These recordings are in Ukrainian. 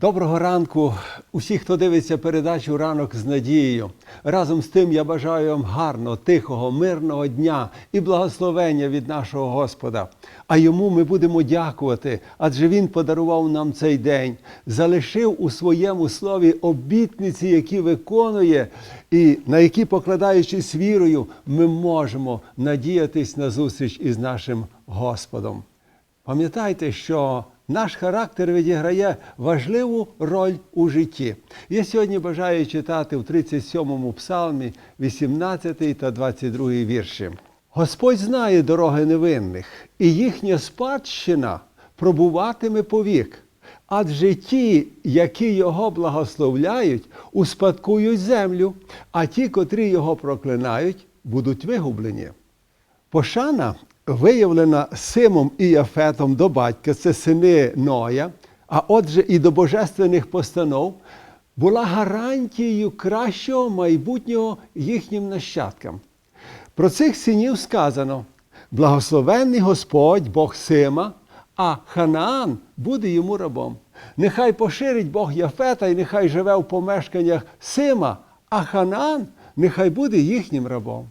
Доброго ранку усі, хто дивиться передачу Ранок з надією. Разом з тим я бажаю вам гарного, тихого, мирного дня і благословення від нашого Господа. А йому ми будемо дякувати, адже Він подарував нам цей день, залишив у своєму слові обітниці, які виконує, і на які, покладаючись вірою, ми можемо надіятись на зустріч із нашим Господом. Пам'ятайте, що наш характер відіграє важливу роль у житті. Я сьогодні бажаю читати в 37-му псалмі 18 та 22 вірші. Господь знає дороги невинних, і їхня спадщина пробуватиме повік. Адже ті, які його благословляють, успадкують землю, а ті, котрі його проклинають, будуть вигублені. Пошана виявлена Симом і Яфетом до батька, це сини Ноя, а отже, і до божественних постанов, була гарантією кращого майбутнього їхнім нащадкам. Про цих синів сказано: благословенний Господь, Бог Сима, а Ханаан буде йому рабом. Нехай поширить Бог Яфета і нехай живе в помешканнях Сима, а Ханаан нехай буде їхнім рабом.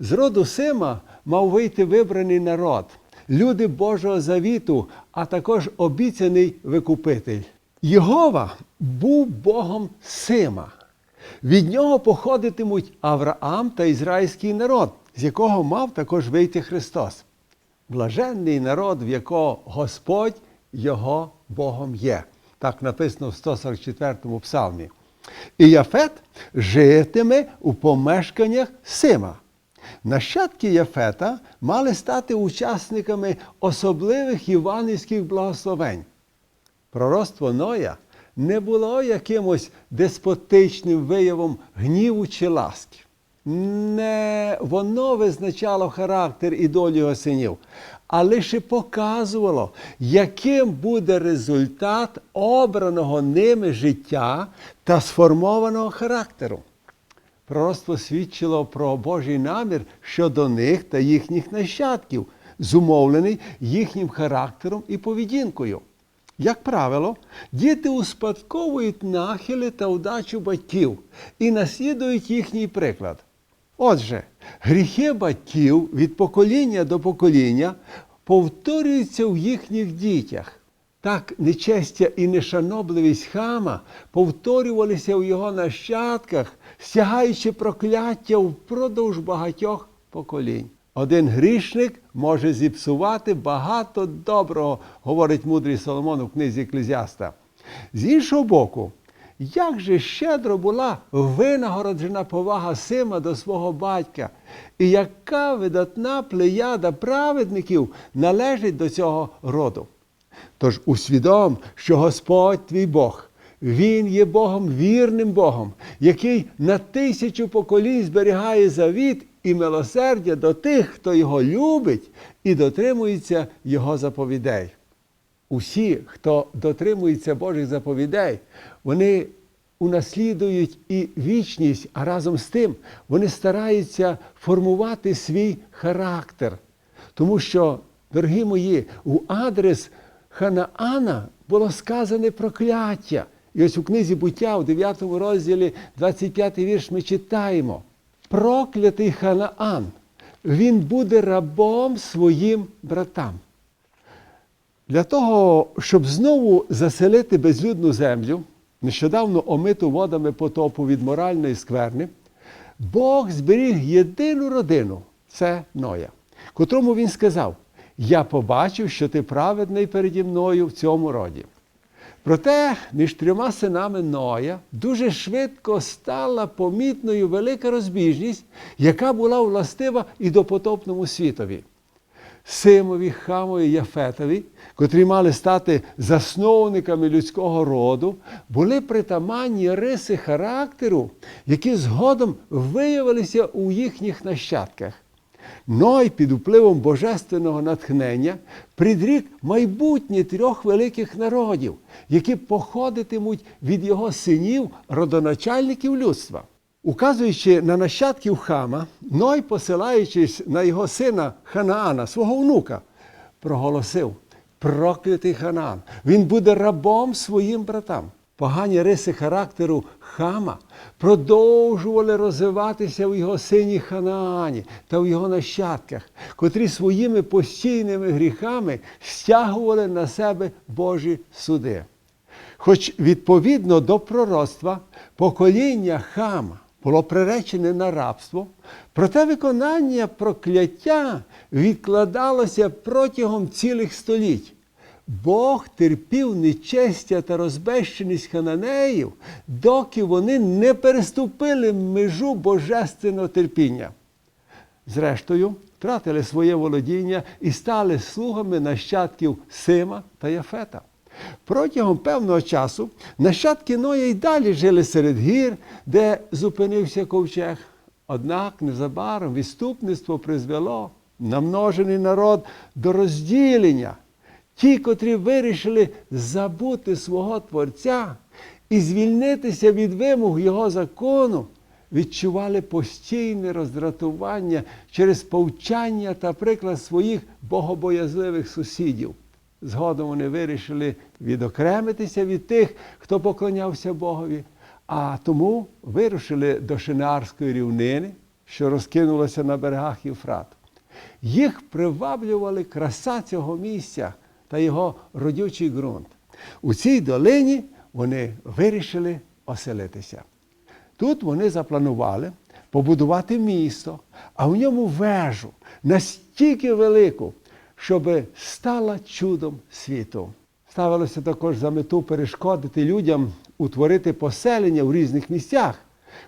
З роду Сима мав вийти вибраний народ, люди Божого завіту, а також обіцяний викупитель. Єгова був Богом Сима. Від нього походитимуть Авраам та ізраїльський народ, з якого мав також вийти Христос. Блаженний народ, в якого Господь його Богом є. Так написано в 144-му псалмі. І Яфет житиме у помешканнях Сима. Нащадки Яфета мали стати учасниками особливих іванівських благословень. Пророцтво Ноя не було якимось деспотичним виявом гніву чи ласки. Не воно визначало характер і долю його синів, а лише показувало, яким буде результат обраного ними життя та сформованого характеру. Пророцтво свідчило про Божий намір щодо них та їхніх нащадків, зумовлений їхнім характером і поведінкою. Як правило, діти успадковують нахили та удачу батьків і наслідують їхній приклад. Отже, гріхи батьків від покоління до покоління повторюються в їхніх дітях. Так нечестя і нешанобливість хама повторювалися у його нащадках, стягаючи прокляття впродовж багатьох поколінь. Один грішник може зіпсувати багато доброго, говорить мудрий Соломон у книзі Еклезіаста. З іншого боку, як же щедро була винагороджена повага Сима до свого батька, і яка видатна плеяда праведників належить до цього роду. Тож усвідом, що Господь твій Бог, Він є Богом вірним Богом, який на тисячу поколінь зберігає завіт і милосердя до тих, хто його любить і дотримується Його заповідей. Усі, хто дотримується Божих заповідей, вони унаслідують і вічність, а разом з тим вони стараються формувати свій характер. Тому що, дорогі мої, у адрес Ханаана було сказане прокляття. І ось у книзі буття, у 9 розділі, 25 вірш, ми читаємо: проклятий Ханаан, він буде рабом своїм братам. Для того, щоб знову заселити безлюдну землю, нещодавно омиту водами потопу від моральної скверни, Бог зберіг єдину родину це Ноя, котрому він сказав: Я побачив, що ти праведний переді мною в цьому роді. Проте між трьома синами Ноя дуже швидко стала помітною велика розбіжність, яка була властива і допотопному світові. Симові, Хамові, Яфетові, котрі мали стати засновниками людського роду, були притаманні риси характеру, які згодом виявилися у їхніх нащадках. Ной під впливом божественного натхнення придрік майбутнє трьох великих народів, які походитимуть від його синів, родоначальників людства. Указуючи на нащадків хама, Ной, посилаючись на його сина Ханаана, свого внука, проголосив: проклятий Ханан. Він буде рабом своїм братам. Погані риси характеру хама продовжували розвиватися в його сині Ханаані та в його нащадках, котрі своїми постійними гріхами стягували на себе Божі суди. Хоч відповідно до пророцтва покоління хама було приречене на рабство, проте виконання прокляття відкладалося протягом цілих століть. Бог терпів нечестя та розбещеність хананеїв, доки вони не переступили межу божественного терпіння. Зрештою, втратили своє володіння і стали слугами нащадків Сима та Яфета. Протягом певного часу нащадки Ноя й далі жили серед гір, де зупинився ковчег. Однак незабаром відступництво призвело намножений народ до розділення. Ті, котрі вирішили забути свого Творця і звільнитися від вимог Його закону, відчували постійне роздратування через повчання та приклад своїх богобоязливих сусідів. Згодом вони вирішили відокремитися від тих, хто поклонявся Богові, а тому вирушили до Шинарської рівнини, що розкинулася на берегах Євфрату. Їх приваблювали краса цього місця та його родючий ґрунт. У цій долині вони вирішили оселитися. Тут вони запланували побудувати місто, а в ньому вежу настільки велику, щоб стала чудом світу. Ставилося також за мету перешкодити людям утворити поселення в різних місцях.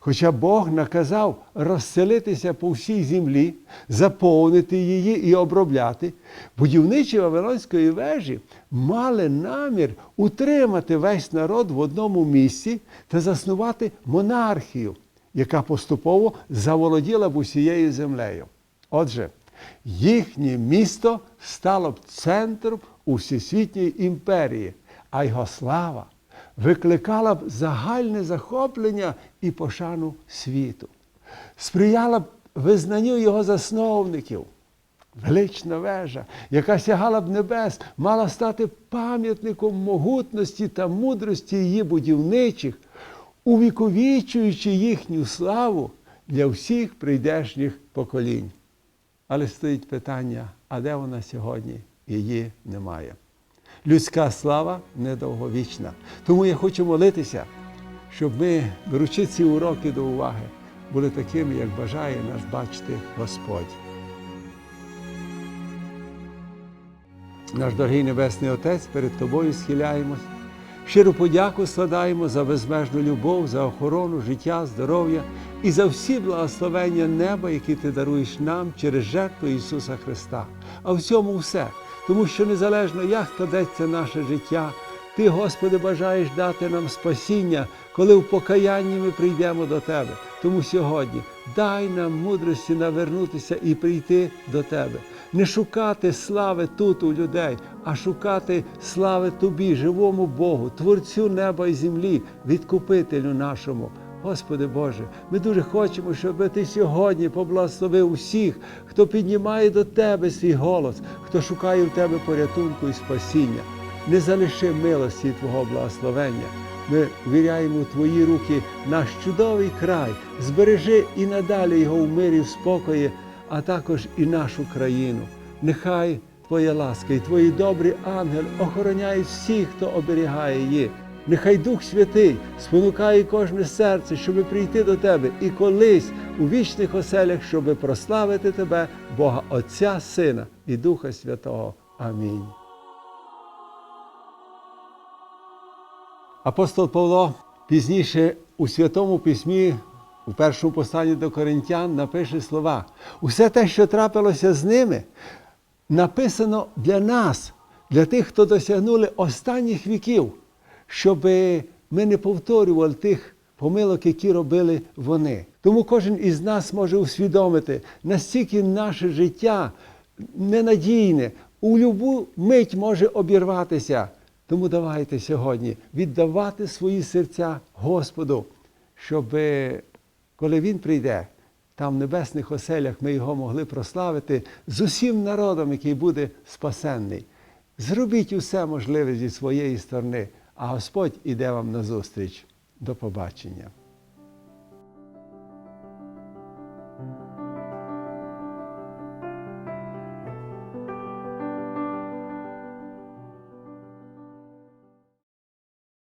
Хоча Бог наказав розселитися по всій землі, заповнити її і обробляти, будівничі Вавилонської вежі мали намір утримати весь народ в одному місці та заснувати монархію, яка поступово заволоділа б усією землею. Отже, їхнє місто стало б центром усесвітньої імперії, а його слава викликала б загальне захоплення і пошану світу, сприяла б визнанню його засновників. Велична вежа, яка сягала б небес, мала стати пам'ятником могутності та мудрості її будівничих, увіковічуючи їхню славу для всіх прийдешніх поколінь. Але стоїть питання, а де вона сьогодні? Її немає. Людська слава недовговічна. Тому я хочу молитися, щоб ми, беручи ці уроки до уваги, були такими, як бажає нас бачити Господь. Наш дорогий Небесний Отець, перед Тобою схиляємось. Щиру подяку складаємо за безмежну любов, за охорону життя, здоров'я і за всі благословення неба, які ти даруєш нам через жертву Ісуса Христа. А в цьому все. Тому що незалежно, як складеться наше життя, Ти, Господи, бажаєш дати нам спасіння, коли в покаянні ми прийдемо до Тебе. Тому сьогодні дай нам мудрості навернутися і прийти до Тебе. Не шукати слави тут у людей, а шукати слави Тобі, живому Богу, Творцю неба і землі, відкупителю нашому. Господи Боже, ми дуже хочемо, щоб Ти сьогодні поблагословив усіх, хто піднімає до Тебе свій голос, хто шукає в Тебе порятунку і спасіння. Не залиши милості Твого благословення. Ми віряємо у Твої руки наш чудовий край, збережи і надалі його в мирі, в спокої, а також і нашу країну. Нехай Твоя ласка і Твої добрі ангели охороняють всіх, хто оберігає її. Нехай Дух Святий спонукає кожне серце, щоб прийти до Тебе і колись у вічних оселях, щоб прославити Тебе, Бога Отця, Сина і Духа Святого. Амінь. Апостол Павло пізніше у Святому Письмі, у першому посланні до Коринтян, напише слова: усе те, що трапилося з ними, написано для нас, для тих, хто досягнули останніх віків, щоб ми не повторювали тих помилок, які робили вони. Тому кожен із нас може усвідомити, настільки наше життя ненадійне, у любу мить може обірватися. Тому давайте сьогодні віддавати свої серця Господу, щоб коли Він прийде, там в небесних оселях ми його могли прославити з усім народом, який буде спасенний. Зробіть усе можливе зі своєї сторони, а Господь іде вам назустріч. До побачення.